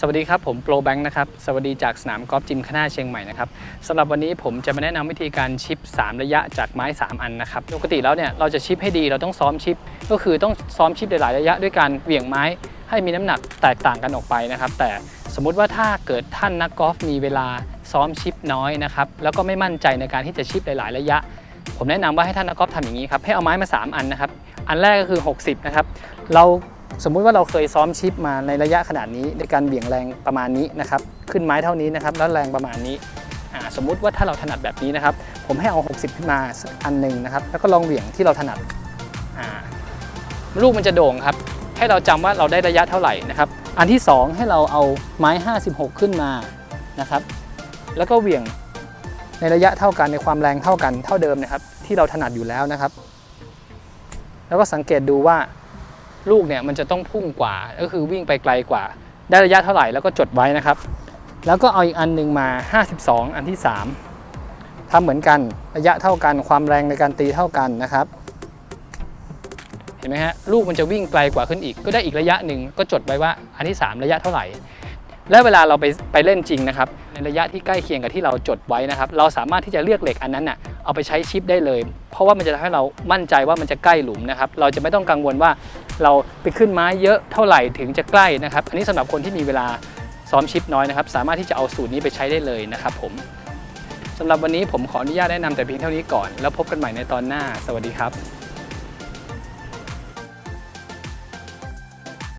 สวัสดีครับ ผมโปรแบงค์นะครับ สวัสดีจากสนามกอล์ฟจิมคณะเชียงใหม่นะครับสำหรับวันนี้ผมจะมาแนะนำวิธีการชิป 3 ระยะจากไม้ 3 อันนะครับปกติแล้วเนี่ยเราจะชิปให้ดีเราต้องซ้อมชิป ก็คือต้องซ้อมชิปหลายระยะด้วยการเหวี่ยงไม้ให้มีน้ำหนักแตกต่างกันออกไปนะครับ แต่สมมุติว่าถ้าเกิดท่านนักกอล์ฟมีเวลาซ้อมชิปน้อยนะครับแล้วก็ไม่มั่นใจในการที่จะชิปหลาย ๆ ระยะ ผมแนะนำว่าให้ท่านนักกอล์ฟทำอย่างนี้ครับให้เอาไม้มา 3 อันนะครับอันแรกก็คือ 60นะครับเรา สมมุติว่าเราเคยซ้อมชิปมาในระยะขนาดนี้ในการเบี่ยงแรงประมาณนี้นะครับ ขึ้นไม้เท่านี้นะครับแล้วแรงประมาณนี้สมมุติว่าถ้าเราถนัดแบบนี้นะครับ ผมให้เอา 60 ขึ้นมาสักอันหนึ่งนะครับ แล้วก็ลองเหวี่ยงที่เราถนัดลูกมันจะโด่งครับ ให้เราจำว่าเราได้ระยะเท่าไหร่นะครับ อันที่ 2 ให้เราเอาไม้ 56 ขึ้นมานะครับ แล้วก็เหวี่ยงในระยะเท่ากันในความแรงเท่ากันเท่าเดิมนะครับ ที่เราถนัดอยู่แล้วนะครับ แล้วก็สังเกตดูว่า ลูกเนี่ยมันจะต้องพุ่งกว่า ก็คือวิ่งไปไกลกว่า ได้ระยะเท่าไหร่แล้วก็จดไว้นะครับ แล้วก็เอาอีกอันหนึ่งมา 52 อันที่ 3ทำเหมือนกันระยะเท่ากันความแรงในการตีเท่ากันนะครับ เห็นไหมฮะลูกมันจะวิ่งไกลกว่าขึ้นอีก ก็ได้อีกระยะหนึ่งก็จดไว้ว่าอันที่ 3 ระยะเท่าไหร่และเวลาเราไปไปเล่นจริงนะครับในระยะที่ใกล้เคียงกับที่เราจดไว้นะครับ เราสามารถที่จะเลือกเหล็กอันนั้นน่ะ เอาไปใช้ชิปได้เลย เพราะว่ามันจะทำให้เรามั่นใจว่ามันจะใกล้หลุมนะครับเราจะไม่ต้องกังวลว่าเราไปขึ้นไม้เยอะเท่าไหร่ถึงจะใกล้นะครับ อันนี้สำหรับคนที่มีเวลาซ้อมชิปน้อยนะครับ สามารถที่จะเอาสูตรนี้ไปใช้ได้เลยนะครับผมสำหรับวันนี้ผมขออนุญาตแนะนำแต่เพียงเท่านี้ก่อน แล้วพบกันใหม่ในตอนหน้า สวัสดีครับ